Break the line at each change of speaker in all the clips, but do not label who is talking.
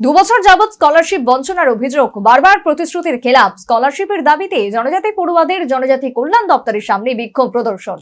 দুবছর যাবৎ স্কলারশিপ বঞ্চনার অভিযোগ। বারবার প্রতিশ্রুতির খেলাপ। স্কলারশিপের দাবিতে জনজাতি পড়ুয়াদের জনজাতি কল্যাণ দপ্তরের সামনে বিক্ষোভ প্রদর্শন।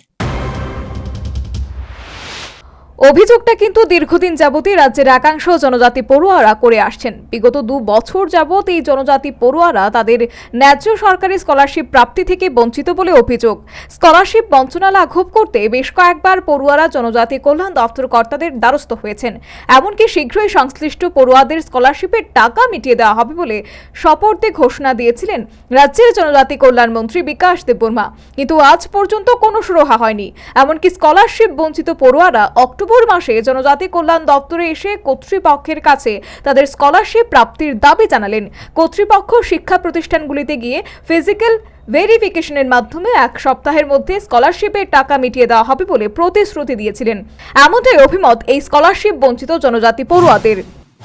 অভিযোগটা কিন্তু দীর্ঘদিন যাবতই রাজ্যের একাংশ জনজাতি পড়ুয়ারা করে আসছেন। বিগত দু বছর যাবত এই জনজাতি পড়ুয়ারা তাদের ন্যায্য সরকারি স্কলারশিপ প্রাপ্তি থেকে বঞ্চিত বলে অভিযোগ। স্কলারশিপ বঞ্চনা লাঘব করতে বেশ কয়েকবার পড়ুয়ারা জনজাতি কল্যাণ দপ্তর কর্তাদের দ্বারস্থ হয়েছেন। এমনকি শীঘ্রই সংশ্লিষ্ট পড়ুয়াদের স্কলারশিপের টাকা মিটিয়ে দেওয়া হবে বলে শপথে ঘোষণা দিয়েছিলেন রাজ্যের জনজাতি কল্যাণ মন্ত্রী বিকাশ দেববর্মা। কিন্তু আজ পর্যন্ত কোনো সুরাহা হয়নি। এমনকি স্কলারশিপ বঞ্চিত পড়ুয়ারা অক্টোবর মাসে জনজাতি কল্যাণ দপ্তরে এসে কর্তৃপক্ষের কাছে তাদের স্কলারশিপ প্রাপ্তির দাবি জানালেন। কর্তৃপক্ষ শিক্ষা প্রতিষ্ঠানগুলিতে গিয়ে ফিজিক্যাল ভেরিফিকেশনের মাধ্যমে এক সপ্তাহের মধ্যে স্কলারশিপের টাকা মিটিয়ে দেওয়া হবে বলে প্রতিশ্রুতি দিয়েছিলেন। এমনটাই অভিমত এই স্কলারশিপ বঞ্চিত জনজাতি পড়ুয়াদের।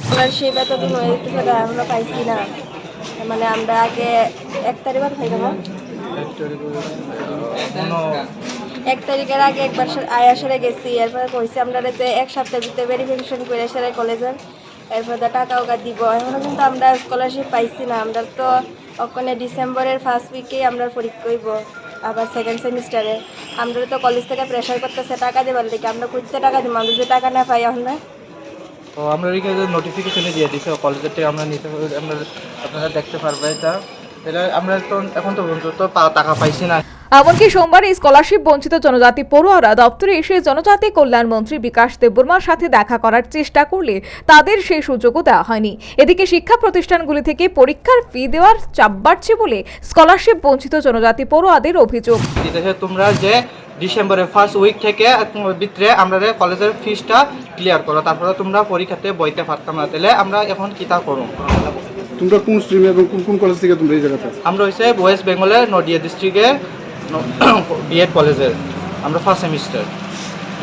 স্কলারশিপ এতদিন হয়ে গেছে এখনও পাইছি না। মানে আমরা আগে এক তারিখ এক তারিখের আগে একবার আয়া সেরে গেছি। এরপরে কইছি আমরা যে এক সপ্তাহের ভিতরে ভেরিফিকেশন করে সেরে কলেজের এরপর টাকা ওকা দিব। এখনও কিন্তু আমরা স্কলারশিপ পাইছি না। আমরা তো ওখানে ডিসেম্বরের ফার্স্ট উইকেই আমরা পরীক্ষা হইব, আবার সেকেন্ড সেমিস্টারে আমরা তো কলেজ থেকে প্রেশার করতেছে টাকা দেবার দিকে আমরা করতে টাকা দিব, আমরা যে টাকা না পাই এখন
তো আমরা নোটিফিকেশনে দিয়ে দিছে কলেজের থেকে আমরা নিতে আমরা আপনারা দেখতে পারবে এটা। এটা আমরা তো এখন তো পর্যন্ত তো টাকা পাইছি না।
এমনকি সোমবার এই স্কলারশিপ বঞ্চিত জনজাতি পড়ুয়ারা দপ্তরে এসে জনজাতি কল্যাণ মন্ত্রী বিকাশ দেববর্মার সাথে দেখা করার চেষ্টা করলে তাদের সেই সুযোগও দেওয়া হয়নি। এদিকে শিক্ষা প্রতিষ্ঠানগুলি থেকে পরীক্ষার ফি দেওয়ার চাপ বাড়ছে বলে স্কলারশিপ বঞ্চিত জনজাতি পড়ুয়াদের অভিযোগ।
দিতেছে তোমরা যে ডিসেম্বরের ফার্স্ট উইক থেকে ভিতরে আমরা কলেজের ফিসটা ক্লিয়ার করো তারপরে তোমরা পরীক্ষাতে বইতে পারতাম না তাহলে আমরা এখন কিতা করুন
তোমরা কোন স্ট্রিমে এবং কোন কোন কলেজ থেকে তোমরা এই জায়গাতে?
আমরা হচ্ছে ওয়েস্ট বেঙ্গলের নদিয়া ডিস্ট্রিক্টে বিএড কলেজের আমরা ফার্স্ট সেমিস্টার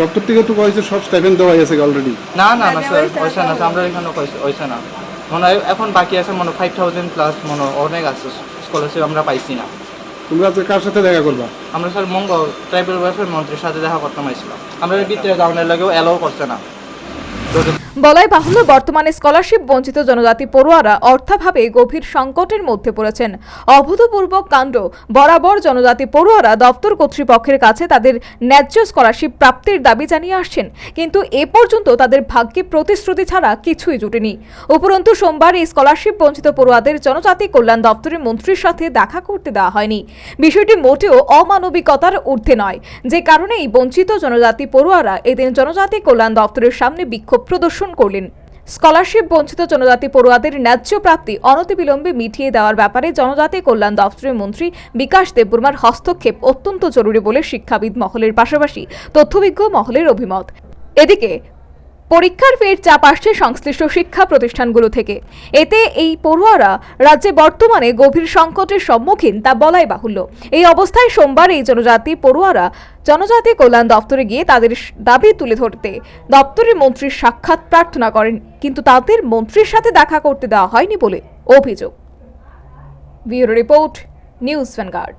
ডক্টর থেকে তো কয়েছে সব স্টাইপেন্ড দেওয়া হয়েছে অলরেডি
না না না স্যার পয়সা না আমরা এখানে পয়সা না। মনে হয় এখন বাকি আছে মনে ফাইভ থাউজেন্ড প্লাস মনে অনেক আছে স্কলারশিপ আমরা পাইছি না।
তোমরা আজকে কার সাথে দেখা করবা?
আমরা স্যার মঙ্গ ট্রাইবেল ওয়েলফেয়ার মন্ত্রীর সাথে দেখা করতে পারছিলাম আমরা ভিতরে যাওয়ার লাগেও অ্যালাউ করছে না।
বলাই বাহুল্য, বর্তমানে স্কলারশিপ বঞ্চিত জনজাতি পড়ুয়ারা অর্থাভাবে গভীর সংকটের মধ্যে পড়েছেন। অভূতপূর্ব কাণ্ড, বরাবর জনজাতি পড়ুয়ারা দপ্তর কর্তৃপক্ষের কাছে তাদের ন্যায্য স্কলারশিপ প্রাপ্তির দাবি জানিয়ে আসছেন, কিন্তু এ পর্যন্ত তাদের ভাগ্যে প্রতিশ্রুতি ছাড়া কিছুই জুটেনি। উপরন্তু সোমবার এই স্কলারশিপ বঞ্চিত পড়ুয়াদের জনজাতি কল্যাণ দপ্তরের মন্ত্রীর সাথে দেখা করতে দেওয়া হয়নি। বিষয়টি মোটেও অমানবিকতার ঊর্ধ্বে নয়। যে কারণে এই বঞ্চিত জনজাতি পড়ুয়ারা এদিন জনজাতি কল্যাণ দপ্তরের সামনে বিক্ষোভ প্রদর্শন করলেন। স্কলারশিপ বঞ্চিত জনজাতি পড়ুয়াদের ন্যায্য প্রাপ্তি অনতিবিলম্বে মিটিয়ে দেওয়ার ব্যাপারে জনজাতি কল্যাণ দপ্তরের মন্ত্রী বিকাশ দেববর্মার হস্তক্ষেপ অত্যন্ত জরুরি বলে শিক্ষাবিদ মহলের পাশাপাশি তথ্যবিজ্ঞ মহলের অভিমত। এদিকে পরীক্ষার ফের চাপ আসছে সংশ্লিষ্ট শিক্ষা প্রতিষ্ঠানগুলো থেকে। এতে এই পড়ুয়ারা রাজ্যে বর্তমানে গভীর সংকটের সম্মুখীন, তা বলাই বাহুল্য। এই অবস্থায় সোমবার এই জনজাতি পড়ুয়ারা জনজাতি কল্যাণ দপ্তরে গিয়ে তাদের দাবি তুলে ধরতে দপ্তরের মন্ত্রীর সাক্ষাৎ প্রার্থনা করেন। কিন্তু তাদের মন্ত্রীর সাথে দেখা করতে দেওয়া হয়নি বলে অভিযোগ। Bureau report, news vanguard.